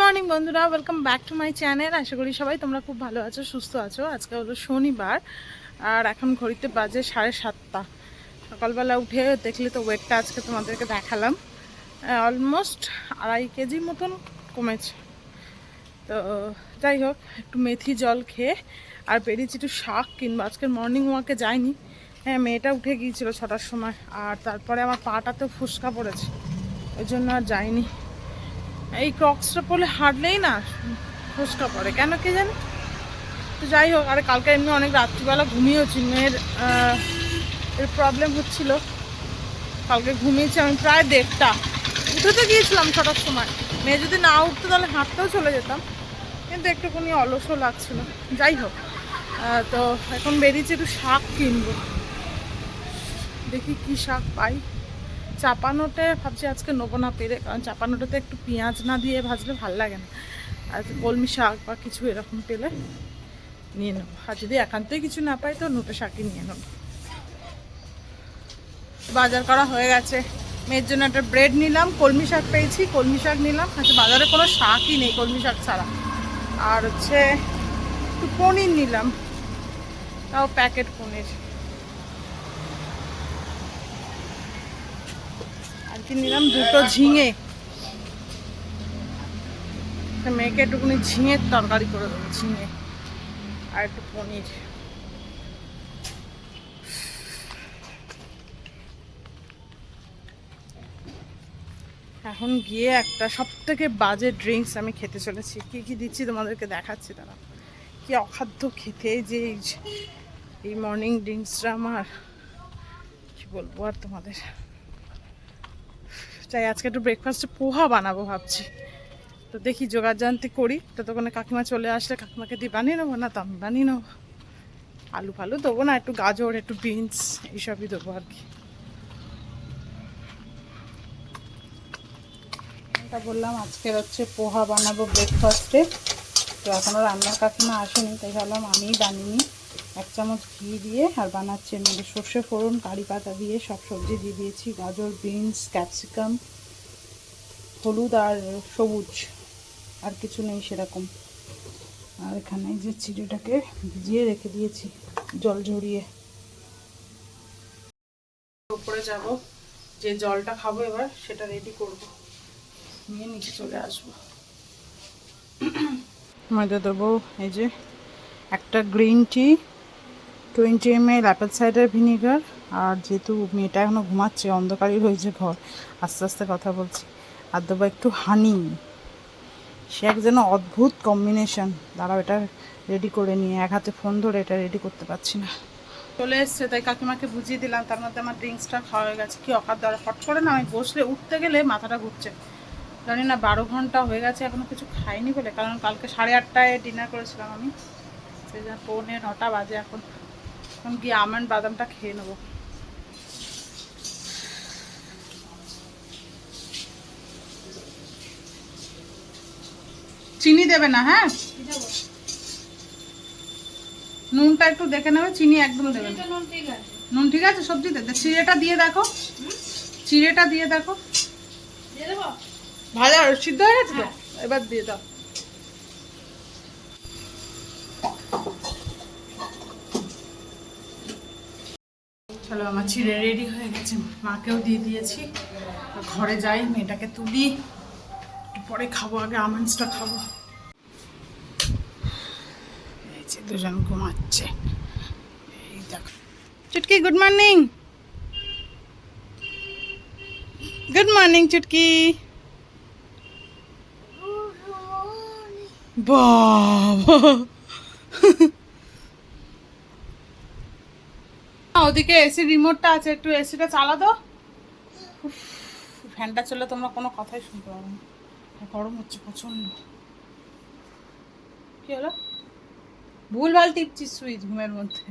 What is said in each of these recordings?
Morning বন্ধুরা। Welcome back to my channel আশা করি সবাই তোমরা খুব ভালো আছো, সুস্থ আছো। আজকে হলো শনিবার, আর এখন ঘড়িতে বাজে সাড়ে সাতটা। সকালবেলা উঠে দেখলে তো ওয়েটটা আজকে তোমাদেরকে দেখালাম। অলমোস্ট আড়াই কেজি মতন কমেছে। তো, যাই হোক, একটু মেথি জল খেয়ে আর বেরিয়েছি একটু শাক কিনবো। আজকের মর্নিং ওয়াকে যাইনি। হ্যাঁ মেয়েটা উঠে গিয়েছিল ছটার সময়, আর তারপরে আমার পাটাতেও ফুসকা পড়েছে। ওই জন্য আর যাইনি। এই ক্রক্সটা পরলে হাঁটলেই না ফুসকা পড়ে। কেন কে জানি? তো যাই হোক, আরে কালকে এমনি অনেক রাত্রিবেলা ঘুমিয়েছি মেয়ের এর প্রবলেম হচ্ছিল। কালকে ঘুমিয়েছি আমি প্রায় দেড়টা। উঠে তো গিয়েছিলাম ছটার সময়। মেয়ে যদি না উঠতো তাহলে হাঁটতেও চলে যেতাম। কিন্তু একটুখানি অলসও লাগছিল। যাই হোক তো এখন বেরিয়েছি একটু শাক কিনবো। দেখি কি শাক পাই। চাপানোতে ভাবছি আজকে নেব না পেরে, কারণ চাপানোটাতে একটু পেঁয়াজ না দিয়ে ভাজলে ভালো লাগে না। আর কলমি শাক বা কিছু এরকম পেলে নিয়ে নেব। আর যদি একান্তই কিছু না পাই তো নোটে শাকই নিয়ে নেব। বাজার করা হয়ে গেছে। মেয়ের জন্য একটা ব্রেড নিলাম, কলমি শাক পেয়েছি, কলমি শাক নিলাম। আচ্ছা বাজারে কোনো শাকই নেই কলমি শাক ছাড়া। আর হচ্ছে একটু পনির নিলাম, তাও প্যাকেট পনির। আর কি নিলাম, দুটো ঝিঙে। মেয়েকে একটুখানি ঝিঙের তরকারি করে দেবো, ঝিঙে আর একটু পনির। এখন গিয়ে একটা সব থেকে বাজে ড্রিঙ্কস আমি খেতে চলেছি। কি কি দিচ্ছি তোমাদেরকে দেখাচ্ছি তারা কি অখাদ্য খেতে, যে- এই মর্নিং ড্রিঙ্কসটা আমার, কি বলব আর তোমাদের? চাই, আজকে একটু ব্রেকফাস্টে পোহা বানাবো ভাবছি। তো দেখি জোগাড় জানতে করি। ততক্ষণে কাকিমা চলে আসলে কাকিমাকে দিয়ে বানিয়ে নেব? না, তো আমি বানিয়ে নেব। আলু ফালু দেবো না, একটু গাজর, একটু বিনস এইসবই দেবো আর কি। বললাম, আজকের হচ্ছে পোহা বানাবো ব্রেকফাস্টে তো এখনও রান্নার কাকিমা আসেনি, তাই ভাবলাম আমিই বানিয়ে এক চামচ ঘি দিয়ে আর বানাচ্ছি মধ্যে সর্ষে ফোড়ন, কারি পাতা দিয়ে সব সবজি দিয়ে দিয়েছি, গাজর, বিনস, ক্যাপসিকাম, হলুদ আর সবুজ, আর কিছু নেই সেরকম। আর এখানে যে চিড়েটাকে ভিজিয়ে রেখে দিয়েছি, জল ঝরিয়ে। উপরে যাব, যে জলটা খাব এবার সেটা রেডি করব। নিয়ে নিচে চলে আসব। ময়দা দেবো, এই যে একটা green tea twenty M L apple cider vinegar আর যেহেতু মেয়েটা এখনও ঘুমাচ্ছে, অন্ধকারই হয়েছে ঘর, আস্তে আস্তে কথা বলছি। আর দেবো একটু হানি সে এক যেন অদ্ভুত কম্বিনেশন দাঁড়াও, এটা রেডি করে নিয়ে, এক হাতে ফোন ধরে এটা রেডি করতে পারছি না। চলে এসছে, তাই কাকিমাকে বুঝিয়ে দিলাম, তার মধ্যে আমার ড্রিঙ্কসটা খাওয়া হয়ে গেছে। কি অকার দ্বারা হট করে না, আমি বসলে উঠতে গেলে মাথাটা ঘুরছে। জানি না, বারো ঘণ্টা হয়ে গেছে, এখনও কিছু খাইনি বলে, কারণ কালকে সাড়ে আটটায় ডিনার করেছিলাম আমি। সেই জন্য পৌনে নটা বাজে এখন। এখন গিয়ে আমন্ড বাদামটা খেয়ে নেব। চিনি দেবে না হ্যাঁ? নুনটা একটু দেখে নেবে চিনি একদম দেবে নুন ঠিক আছে। সবজিতে? চিড়েটা দিয়ে দেখো। চিড়েটা দিয়ে দেখো। ভাজা সিদ্ধ হয়ে গেছে তো? এবার দিয়ে দাও। আমার চিড়ে রেডি হয়ে গেছে। মাকেও দিয়ে দিয়েছি। ঘরে যাই, মেয়েটাকে তুলি। পরে খাব, আগে আমন্ডসটা খাব। এই যে দুজন ঘুমাচ্ছে। এই দেখো। চুটকি গুড মর্নিং গুড মর্নিং চুটকি! বাবা! ওদিকে এসি রিমোটটা আছে, একটু এসিটা চালা দাও ফ্যানটা চললে তোমরা কোনো কথাই শুনতে পারো না। গরম হচ্ছে প্রচণ্ড কি হলো? ভুলভাল টিপছিস সুইচ ঘুমের মধ্যে।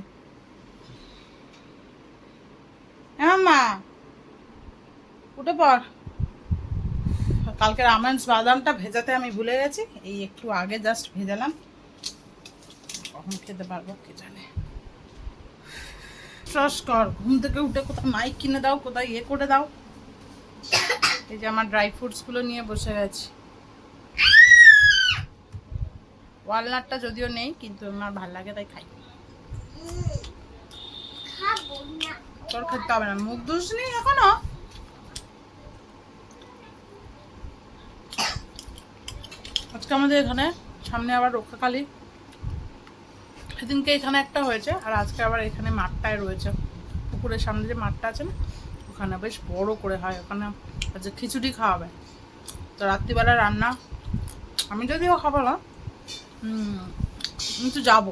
হ্যাঁ মা। উঠে পড়। কালকের আমন্ডস বাদামটা ভেজাতে আমি ভুলে গেছি। এই একটু আগে জাস্ট ভেজালাম। কখন খেতে পারব কে জানে। ট্রাস কর। ঘুম থেকে উঠে কোথাও মাইক কিনে দাও, কোথাও ইয়ে করে দাও। এই যে আমার ড্রাই ফ্রুটসগুলো নিয়ে বসে গেছি ওয়ালনাটটা যদিও নেই, কিন্তু আমার ভালো লাগে তাই খাই। তোর খেতে হবে না। মুখ দুষ নেই এখনও? আজকে আমাদের এখানে, সামনে আবার রক্ষাকালী। সেদিনকে এখানে একটা হয়েছে আর আজকে আবার এখানে মাঠটায় রয়েছে। পুকুরের সামনে যে মাঠটা আছে না ওখানে বেশ বড় করে হয়। ওখানে আচ্ছা খিচুড়ি খাওয়াবে। তো রাত্রিবেলা রান্না আমি যদিও খাব না উম, আমি তো যাব।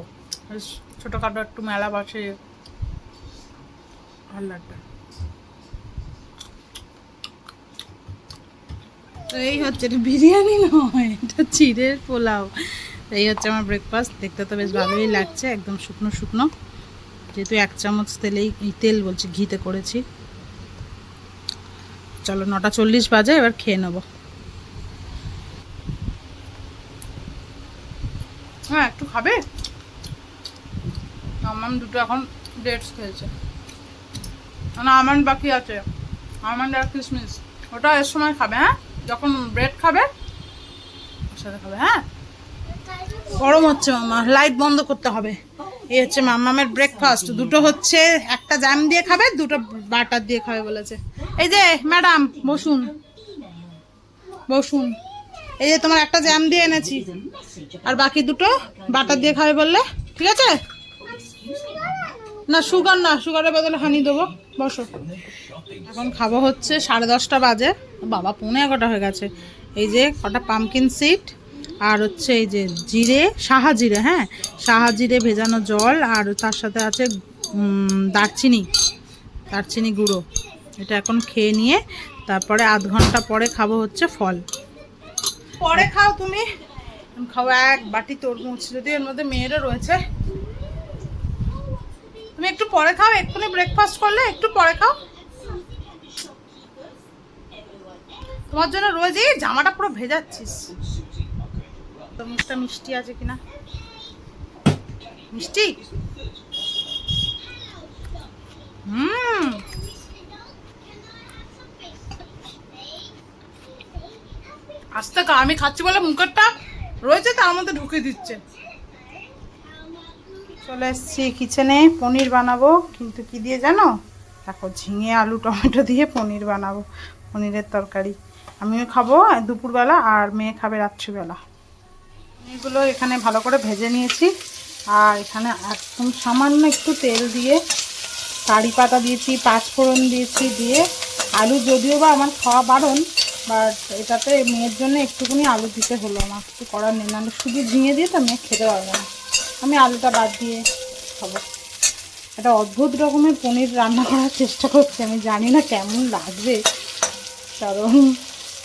বেশ ছোটোখাটো একটু মেলা বসে ভালো লাগবে। তো এই হচ্ছে এটা বিরিয়ানি নয় এটা চিড়ের পোলাও। এই হচ্ছে আমার ব্রেকফাস্ট দেখতে তো বেশ ভালোই লাগছে, একদম শুকনো শুকনো। যেহেতু এক চামচ তেলেই তেল বলছি, ঘিতে করেছি। চলো, নটা চল্লিশ বাজে, এবার খেয়ে নেব। হ্যাঁ একটু খাবে? আমার দুটো এখন ডেটস খেয়েছে। না আমন্ড বাকি আছে। আমন্ড আর কিশমিশ। ওটা এর সময় খাবে হ্যাঁ? যখন ব্রেড খাবে সাথে খাবে হ্যাঁ? গরম হচ্ছে মামা লাইট বন্ধ করতে হবে। এই হচ্ছে মামামের ব্রেকফাস্ট দুটো হচ্ছে একটা জ্যাম দিয়ে খাবে, দুটো বাটার দিয়ে খাবে বলেছে। এই যে ম্যাডাম বসুন। বসুন। এই যে তোমার একটা জ্যাম দিয়ে এনেছি, আর বাকি দুটো বাটার দিয়ে খাবে বললে, ঠিক আছে? না সুগার না সুগারের বদলে হানি দেবো। বসো। এখন খাব হচ্ছে সাড়ে দশটা বাজে। বাবা, পৌনে এগারোটা হয়ে গেছে। এই যে, কটা পামকিন সিট আর হচ্ছে এই যে জিরে, সাহা জিরে হ্যাঁ? সাহা জিরে ভেজানো জল আর তার সাথে আছে দারচিনি দারচিনি গুঁড়ো। এটা এখন খেয়ে নিয়ে তারপরে আধ ঘণ্টা পরে খাব হচ্ছে ফল। পরে খাও তুমি। খাও এক বাটি তরমুজ যদি এর মধ্যে মেয়েরও রয়েছে। তুমি একটু পরে খাও, এক্ষুনি ব্রেকফাস্ট করলে একটু পরে খাও। তোমার জন্য রোজই জামাটা পুরো ভেজাচ্ছিস। তরমুজটা মিষ্টি আছে কিনা? মিষ্টি? হুম। আস্তে আমি খাচ্ছি বলে মুখেরটা রয়েছে তার মধ্যে ঢুকে দিচ্ছে। চলে এসছি কিচেনে পনির বানাবো। কিন্তু কি দিয়ে জানো? দেখো, ঝিঙে, আলু, টমেটো দিয়ে পনির বানাবো, পনিরের তরকারি। আমিও খাব দুপুরবেলা, আর মেয়ে খাবে রাত্রিবেলা। পনিরগুলো এখানে ভালো করে ভেজে নিয়েছি। আর এখানে একদম সামান্য একটু তেল দিয়ে কারি পাতা দিয়েছি, পাঁচফোড়ন দিয়েছি দিয়ে আলু যদিও বা আমার খাওয়া বারণ বাট এটাতে মেয়ের জন্য একটুখানি আলু দিতে হলো আমার। কিছু করার নেই, নাহলে শুধু ঝিঙে দিয়ে তো মেয়ে খেতে পারবে না। আমি আলুটা বাদ দিয়ে খাব। একটা অদ্ভুত রকমের পনির রান্না করার চেষ্টা করছি, আমি জানি না কেমন লাগবে। কারণ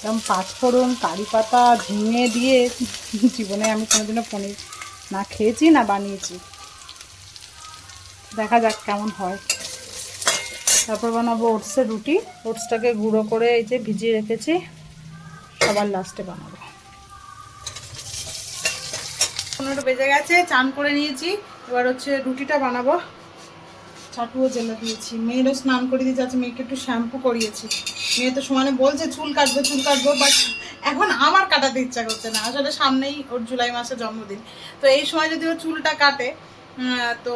এরকম পাঁচফোড়ন কারি পাতা ঝিঙে দিয়ে জীবনে আমি কোনোদিনও পনির না খেয়েছি, না বানিয়েছি। দেখা যাক কেমন হয়। তারপর বানাবো ওটসের রুটি। ওটসটাকে গুঁড়ো করে এই যে ভিজিয়ে রেখেছি সবার লাস্টে বানাবো। পনেরো বেজে গেছে, চান করে নিয়েছি। এবার হচ্ছে রুটিটা বানাবো। চাটুও জেলে দিয়েছি। মেয়েরও স্নান করে দিয়েছি আজকে মেয়েকে একটু শ্যাম্পু করিয়েছি। মেয়ে তো সমানে বলছে, চুল কাটবো চুল কাটবো বাট এখন আমার কাটাতে ইচ্ছা করছে না। আসলে সামনেই ওর জুলাই মাসে জন্মদিন। তো এই সময় যদি ও চুলটা কাটে তো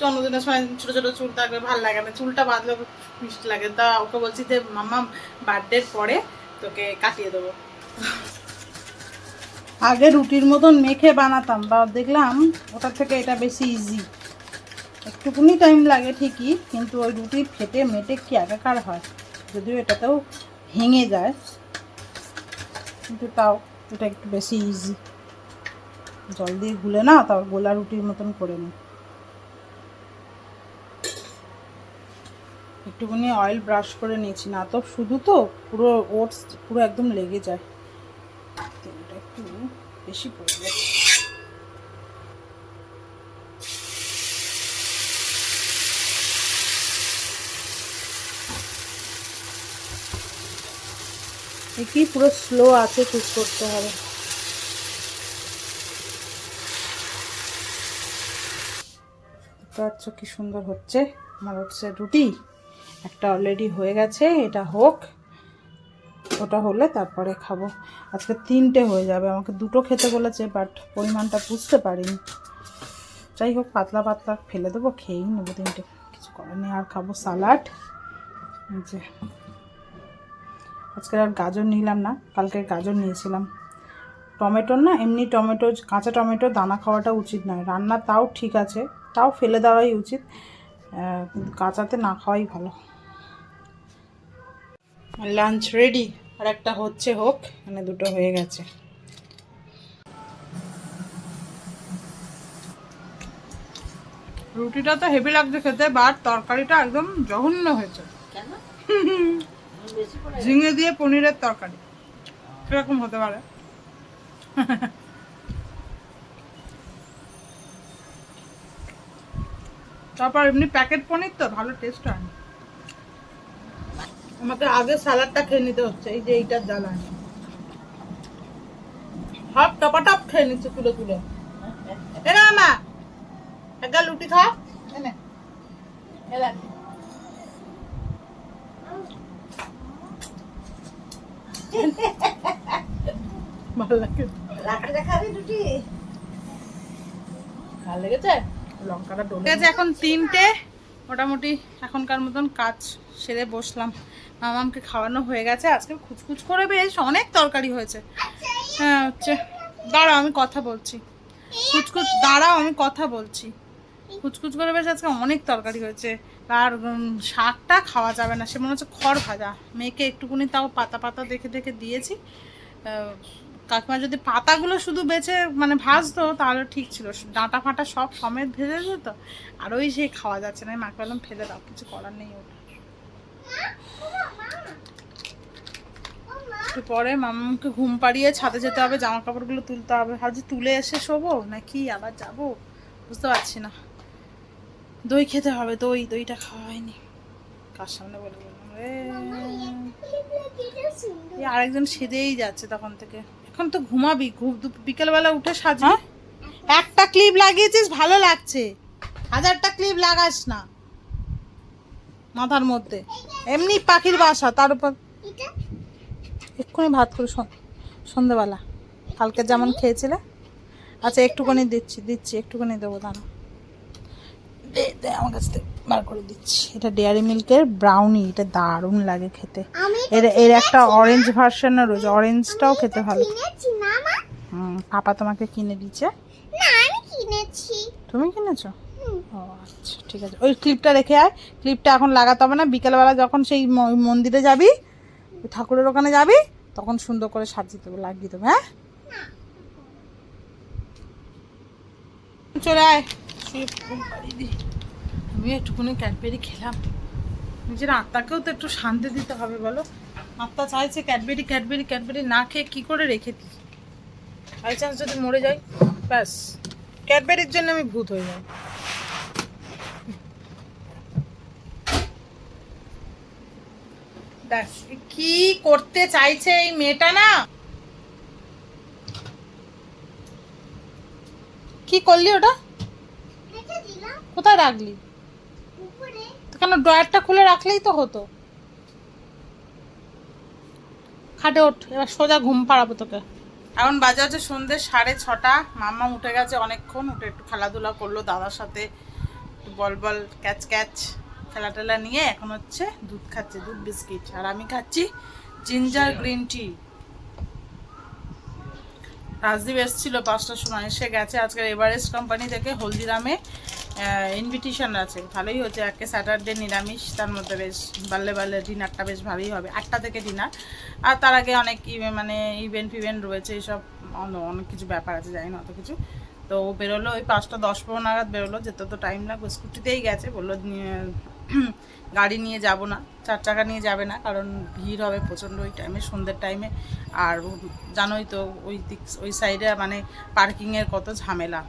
জন্মদিনের সময় ছোটো ছোটো চুল থাকবে ভালো লাগে না। চুলটা বাঁধলে মিষ্টি লাগে। তা ওকে বলছি যে, মাম্মা বার্থডের পরে তোকে কাটিয়ে দেবো। আগে রুটির মতন মেখে বানাতাম, বা দেখলাম ওটার থেকে এটা বেশি ইজি একটুকুনি টাইম লাগে ঠিকই, কিন্তু ওই রুটি ফেটে মেটে কি একাকার হয়? যদিও এটাতেও ভেঙে যায়, কিন্তু তাও এটা একটু বেশি ইজি জল দিয়ে গুলে না, তাও গোলা রুটির মতন করে নিই। একটুখানি অয়েল ব্রাশ করে নিয়েছি, না তো শুধু তো পুরো ওটস পুরো একদম লেগে যায়। তেলটা একটু বেশি পড়বে কি পুরো স্লো আছে কুক করতে হবে। পাচ্ছ কি সুন্দর হচ্ছে। আমার হচ্ছে রুটি, একটা অলরেডি হয়ে গেছে, এটা হোক, ওটা হলে তারপরে খাব। আজকে তিনটে হয়ে যাবে, আমাকে দুটো খেতে বলেছে বাট পরিমাণটা বুঝতে পারিনি। যাই হোক, পাতলা পাতলা ফেলে দেবো, খেয়েই নেব তিনটে। কিছু করার নেই, আর খাব সালাড যে। আজকে আর গাজর নিলাম না কালকে গাজর নিয়েছিলাম। টমেটোর না এমনি টমেটো কাঁচা টমেটো দানা খাওয়াটা উচিত নয়। রান্না তাও ঠিক আছে তাও ফেলে দেওয়াই উচিত। কাঁচাতে না খাওয়াই ভালো। লাঞ্চ রেডি আর একটা হচ্ছে হোক মানে দুটো হয়ে গেছে। রুটিটা তো হেভি লাগছে খেতে বাট তরকারিটা একদম জঘন্য হয়েছে। ঝিঙে দিয়ে পনিরের তরকারি। কীরকম হতে পারে? তারপর এমনি প্যাকেট পনির তো, ভালো টেস্ট হয়। আমাকে আগে স্যালাডটা খেয়ে নিতে হচ্ছে, এই যে এইটার জ্বালায় সব টপাটপ খেয়ে নিচ্ছে তুলে তুলে। এ না মা একটা লুটি খা। এনে। ভালো লাগে। ভালো লেগেছে? লঙ্কাটা ডলে গেছে এখন তিনটে। মোটামুটি এখনকার মতন কাজ সেরে বসলাম। মামামকে খাওয়ানো হয়ে গেছে। আজকে খুচখুচ করে বেশ অনেক তরকারি হয়েছে। হ্যাঁ হচ্ছে দাঁড়াও আমি কথা বলছি। কুচকুচ দাঁড়াও আমি কথা বলছি। কুচকুচ করে বেশ আজকে অনেক তরকারি হয়েছে। আর শাকটা খাওয়া যাবে না। সে মনে হচ্ছে খড় ভাজা। মেয়েকে একটুকুনি তাও পাতা পাতা দেখে দেখে দিয়েছি। কাকিমা যদি পাতাগুলো শুধু বেছে মানে ভাজতো, তাহলে ঠিক ছিল। ডাঁটা ফাঁটা সব সমেত ভেজে যেত আর ওই সেই খাওয়া যাচ্ছে না। মাকে বললাম, ফেলে দাও, কিছু করার নেই ওটা পরে মামাকে ঘুম পাড়িয়ে ছাদে যেতে হবে জামা কাপড়গুলো তুলতে হবে। ভাবছি তুলে এসে শোবো, নাকি আবার যাব? বুঝতে পারছি না। দই খেতে হবে দই দইটা খাওয়া হয়নি কার সামনে বলে বললাম রে এই আরেকজন সেজেই যাচ্ছে তখন থেকে। এখন তো ঘুমাবি বিকেলবেলা উঠে সাজবি। একটা ক্লিপ লাগিয়েছিস ভালো লাগছে। হাজারটা ক্লিপ লাগাস না। মাথার মধ্যে। এমনি পাখির বাসা তার উপর। এক্ষুনি ভাত করে সন- সন্ধেবেলা। কালকে যেমন খেয়েছিলে। আচ্ছা একটুখানি দিচ্ছি দিচ্ছি একটুখানি দেবো দাঁড়া। আমার কাছ থেকে বার করে দিচ্ছি। এটা ডেয়ারি মিল্কের ব্রাউনি এটা দারুণ লাগে খেতে। এর এর একটা অরেঞ্জ ভার্সনও রয়েছে অরেঞ্জটাও খেতে ভালো। কিনেছি হুম পাপা তোমাকে কিনে দিচ্ছে না আমি কিনেছি। তুমি কিনেছো? ও আচ্ছা ঠিক আছে। ওই ক্লিপটা রেখে আয়। ক্লিপটা এখন লাগাতে হবে না। বিকেলবেলা যখন সেই ম- মন্দিরে যাবি ওই ঠাকুরের ওখানে যাবি তখন সুন্দর করে সাজিয়ে দেবো লাগিয়ে দেবো হ্যাঁ? চলে আয়। আমি একটুখানি ক্যাডবেরি খেলাম। নিজের আত্মাকেও তো একটু শান্তি দিতে হবে, বলো? আত্মা চাইছে ক্যাডবেরি ক্যাডবেরি ক্যাডবেরি না খেয়ে কী করে রেখে দিই? বাই চান্স যদি মরে যাই, ব্যাস। ক্যাডবেরির জন্য আমি ভূত হয়ে যাই। কি করতে চাইছে এই মেয়েটা না? কি করলি ওটা? কোথায় রাখলি? কেন ড্রয়ারটা খুলে রাখলেই তো হতো। খাটে ওঠ এবার সোজা ঘুম পাড়াবো তোকে। এখন বাজে হচ্ছে সন্ধ্যে সাড়ে ছটা। মাম্মা উঠে গেছে অনেকক্ষণ উঠে একটু খেলাধুলা করল দাদার সাথে। একটু বল বল ক্যাচ ক্যাচ খেলা টেলা নিয়ে এখন হচ্ছে দুধ খাচ্ছে দুধ বিস্কিট। আর আমি খাচ্ছি জিঞ্জার গ্রিন টি। রাজদীপ এসেছিল পাঁচটার সময় এসে গেছে। আজকে এভারেস্ট কোম্পানি থেকে হলদিরামে ইনভিটেশন আছে। ভালোই হচ্ছে একে স্যাটারডে নিরামিষ, তার মধ্যে বেশ বাল্লে বাল্লে ডিনারটা বেশ ভালোই হবে। আটটা থেকে ডিনার। আর তার আগে অনেক মানে ইভেন্ট ফিভেন্ট রয়েছে এইসব অনেক কিছু ব্যাপার আছে, জানি না অত কিছু। তো বেরোলো, ওই পাঁচটা দশ পনেরো নাগাদ বেরোলো, যেতে তো টাইম লাগবে। স্কুটিতেই গেছে, বলল গাড়ি নিয়ে যাব না। চার চাকা নিয়ে যাবে না, কারণ ভিড় হবে প্রচণ্ড ওই টাইমে সন্ধ্যের টাইমে আর জানোই তো, ওই দিক ওই সাইডে মানে পার্কিংয়ের কত ঝামেলা।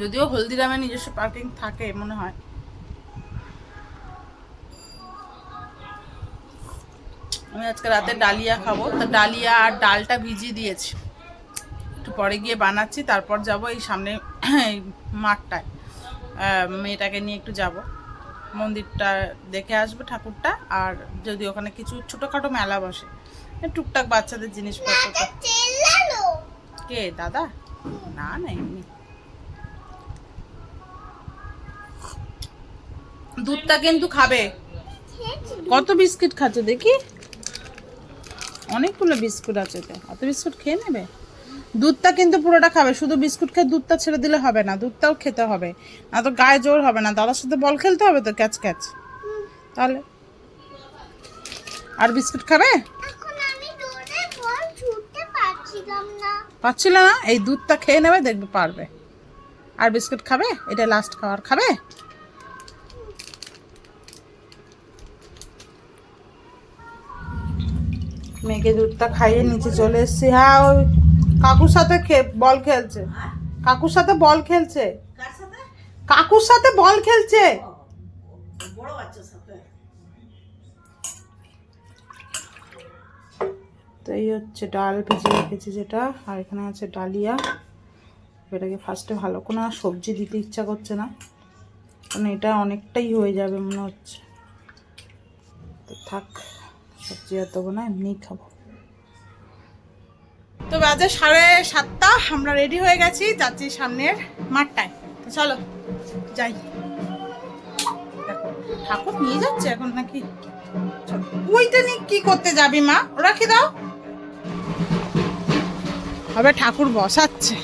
যদিও হলদিরামে নিজস্ব পার্কিং থাকে মনে হয়। আমি আজকে রাতে ডালিয়া খাব। তা ডালিয়া আর ডালটা ভিজিয়ে দিয়েছি। একটু পরে গিয়ে বানাচ্ছি তারপর যাব এই সামনে এই মাঠটায়। মেয়েটাকে নিয়ে একটু যাব। মন্দিরটা দেখে আসব ঠাকুরটা আর যদি ওখানে কিছু ছোটোখাটো মেলা বসে। টুকটাক বাচ্চাদের জিনিসপত্র। কে দাদা? না না এমনি। দুধটা কিন্তু খাবে। কত বিস্কিট খাচ্ছে দেখি? অনেকগুলো বিস্কুট আছে তো। অত বিস্কুট খেয়ে নেবে? দুধটা কিন্তু পুরোটা খাবে শুধু বিস্কুট খেয়ে দুধটা ছেড়ে দিলে হবে না দুধটাও খেতে হবে। না তো গায়ে জোর হবে না দাদার সাথে বল খেলতে হবে তো ক্যাচ ক্যাচ। তাহলে। আর বিস্কুট খাবে? পাচ্ছিল না। এই দুধটা খেয়ে নেবে দেখবে পারবে। আর বিস্কুট খাবে? এটা লাস্ট খাবার খাবে? মেয়েকে দুধটা খাইয়ে নিচে চলে এসেছি। হ্যাঁ ওই কাকুর সাথে বল খেলছে। কাকুর সাথে বল খেলছে। কাকুর সাথে বল খেলছে। তো এই হচ্ছে ডাল ভেজে রেখেছি যেটা, আর এখানে আছে ডালিয়া। এটাকে ফার্স্টে ভালো কোনো সবজি দিতে ইচ্ছা করছে না। কারণ এটা অনেকটাই হয়ে যাবে মনে হচ্ছে। থাক। সবজি আর দেবো না এমনিই খাব। তো বাজে সাড়ে সাতটা আমরা রেডি হয়ে গেছি যাচ্ছি সামনের মাঠটায়। তো চলো যাই। দেখো ঠাকুর নিয়ে যাচ্ছে এখন নাকি? ওইটা নিয়ে কি করতে যাবি মা? কি দাও? হবে ঠাকুর বসাচ্ছে।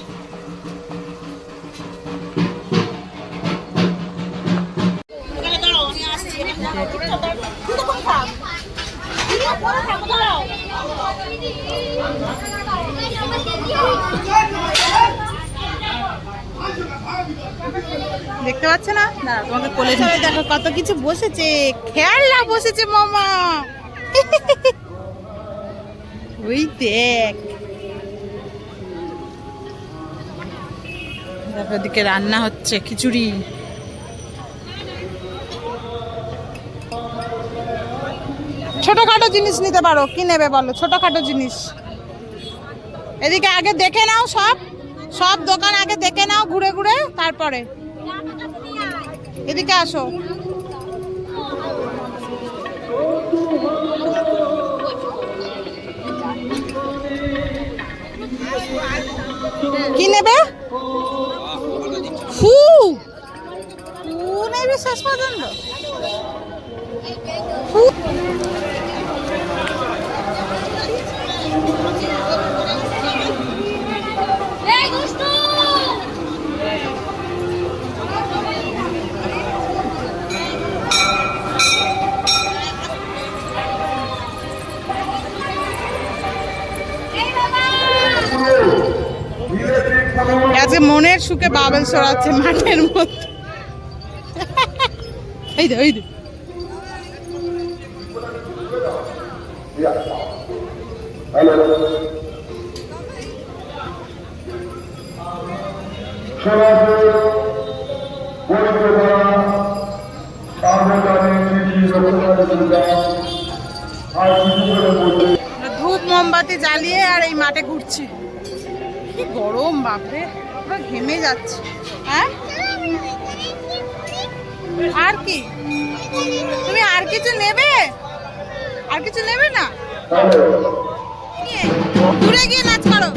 দেখতে পাচ্ছ না? না, তোমাকে কোলে নিয়ে দেখো কত কিছু বসেছে। খেয়াল্লা বসেছে, মামা। ওই দেখ। দেখো এদিকে রান্না হচ্ছে, খিচুড়ি। ছোটখাটো জিনিস নিতে পারো। কি নেবে বলো? ছোটখাটো জিনিস। এদিকে আগে দেখে নাও সব। সব দোকান আগে দেখে নাও ঘুরে ঘুরে, তারপরে। এদিকে আসো। কি নেবে? ফু! ফু নেবে শেষ পর্যন্ত? মনের সুখে বাবেল সরাচ্ছে মাঠের মধ্যে। এই দে এই দে আর কি? তুমি আর কিছু নেবে? আর কিছু নেবে না? ঘুরে দূরে গিয়ে নাচ করো।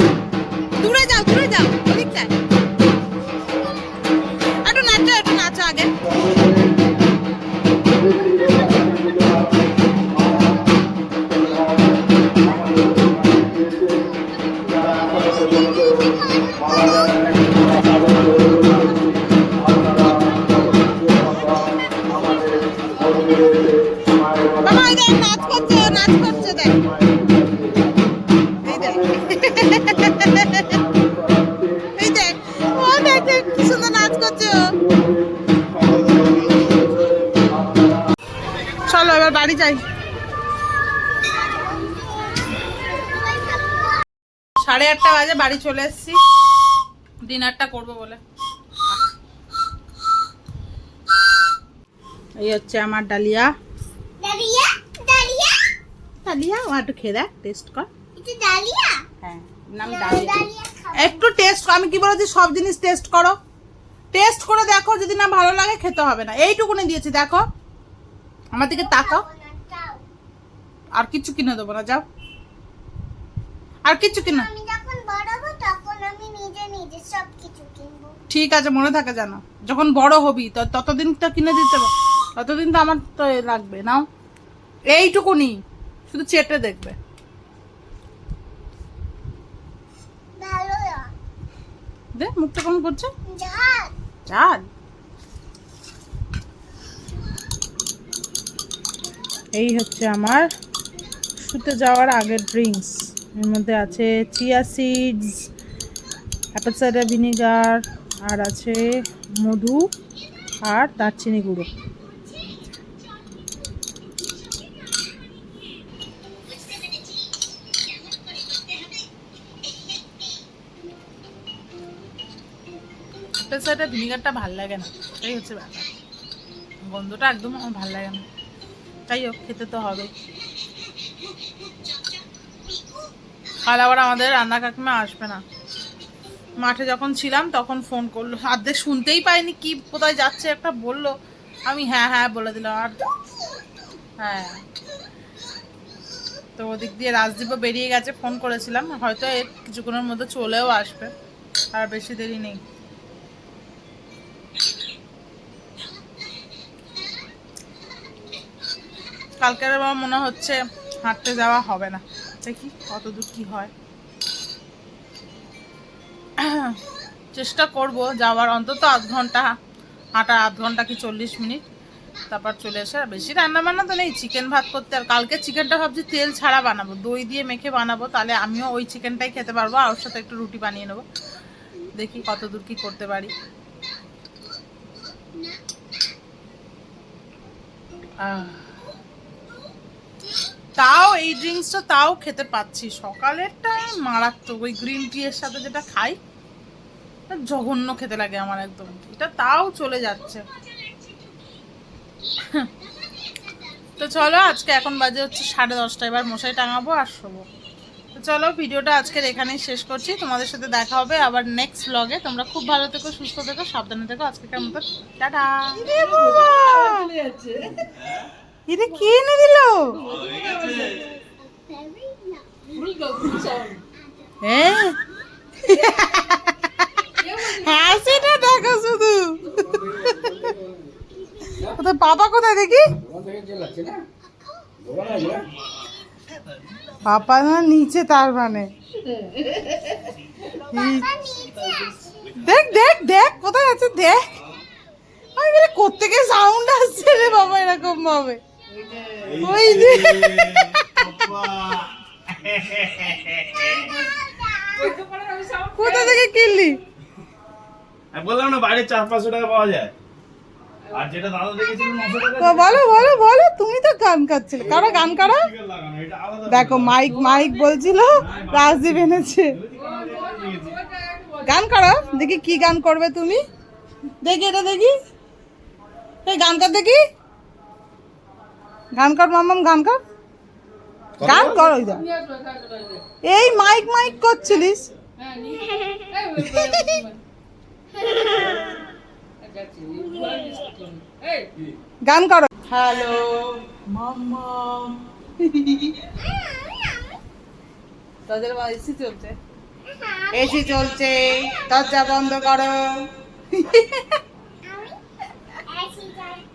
এবার বাড়ি যাই। সাড়ে আটটা বাজে বাড়ি চলে এসেছি। ডিনারটা করব বলে। এই হচ্ছে আমার ডালিয়া। ডালিয়া? ও একটু খেয়ে দেখ টেস্ট কর। ডালিয়া? হ্যাঁ নাম ডালিয়া। একটু টেস্ট আমি কি বলেছি সব জিনিস টেস্ট করো। টেস্ট করে দেখো যদি না ভালো লাগে খেতে হবে না। এইটুকুনি দিয়েছি দেখো। আমার দিকে তাকাও। আর কিছু কিনে দেবো না যাও। আর কিছু কিনা। ঠিক আছে মনে থাকে জানো যখন বড় হবি ততদিন তো কিনে দিতে ততদিন তো আমার তো লাগবে নাও। এইটুকুনি শুধু চেটে দেখবে। দে মুখটা কেমন করছে? ঝাল। চাল এই হচ্ছে আমার শুতে যাওয়ার আগের ড্রিঙ্কস এর মধ্যে আছে chia seeds apple cider vinegar আর আছে মধু আর দারচিনি গুঁড়ো। অ্যাপেল সাইডার ভিনিগারটা ভালো লাগে না, এটাই হচ্ছে ব্যাপার। গন্ধটা একদম আমার ভালো লাগে না। তাই হোক, খেতে তো হবে। কাল আবার আমাদের রান্না কাকিমা আসবে না। মাঠে যখন ছিলাম, তখন ফোন করল। আর্ধেক শুনতেই পাইনি কি, কোথায় যাচ্ছে একটা বলল। আমি হ্যাঁ হ্যাঁ বলে দিলাম। আর হ্যাঁ। তো ওদিক দিয়ে রাজদীপও বেরিয়ে গেছে ফোন করেছিলাম। হয়তো এর কিছুক্ষণের মধ্যে চলেও আসবে। আর বেশি দেরি নেই। কালকের আবার মনে হচ্ছে হাঁটতে যাওয়া হবে না। দেখি কত দূর কি হয়। চেষ্টা করব যাওয়ার, অন্তত আধ ঘণ্টা হাঁটা আধ ঘণ্টা কি চল্লিশ মিনিট। তারপর চলে এসে আর বেশি রান্না বান্না তো নেই, চিকেন ভাত করতে। আর কালকে চিকেনটা ভাবছি তেল ছাড়া বানাবো, দই দিয়ে মেখে বানাবো, তাহলে আমিও ওই চিকেনটাই খেতে পারব, আর ওর সাথে একটু রুটি বানিয়ে নেব। দেখি কত দূর কি করতে পারি। আহ। তাও এই ড্রিঙ্কসটা তাও খেতে পাচ্ছি। সকালেরটা মারাত্মক, ওই গ্রিন টি এর সাথে যেটা খাই জঘন্য খেতে লাগে আমার একদম। এটা তাও চলে যাচ্ছে। তো চলো, আজকে এখন বাজে হচ্ছে সাড়ে দশটা। এবার মশাই টাঙাবো আর শোবো। তো চলো, ভিডিওটা আজকের এখানেই শেষ করছি। তোমাদের সাথে দেখা হবে আবার নেক্সট ব্লগে তোমরা খুব ভালো থেকো, সুস্থ থেকো, সাবধানে থেকো। আজকে কেমন টাটা। এটা কে এনে দিল হ্যাঁ সেটা দেখো শুধু কোথায় বাবা কোথায় দেখি পাপা না নিচে তার মানে দেখ দেখ দেখ কোথায় আছে দেখ আমি বলি কোত্থেকে সাউন্ড আসছে রে বাবা এরকম ভাবে ওই যে। কোথা থেকে কিনলি? বললাম না বাইরে চার পাঁচশো টাকা পাওয়া যায়। আর যেটা দাদা দেখেছিল বলো বলো বলো তুমি তো গান কাচ্ছিলে কারা গান কারা? দেখো মাইক মাইক বলছিল রাজদীপ এনেছে। গান করো? দেখি কি গান করবে তুমি। দেখি এটা দেখি। এই গান কর দেখি? গান কর মামাম গান কর। গান কর ওই এই মাইক মাইক করছিলিস? গান করো। হ্যালো। মাম্মা তাদের এসি চলছে। এসি চলছে। দরজা বন্ধ করো।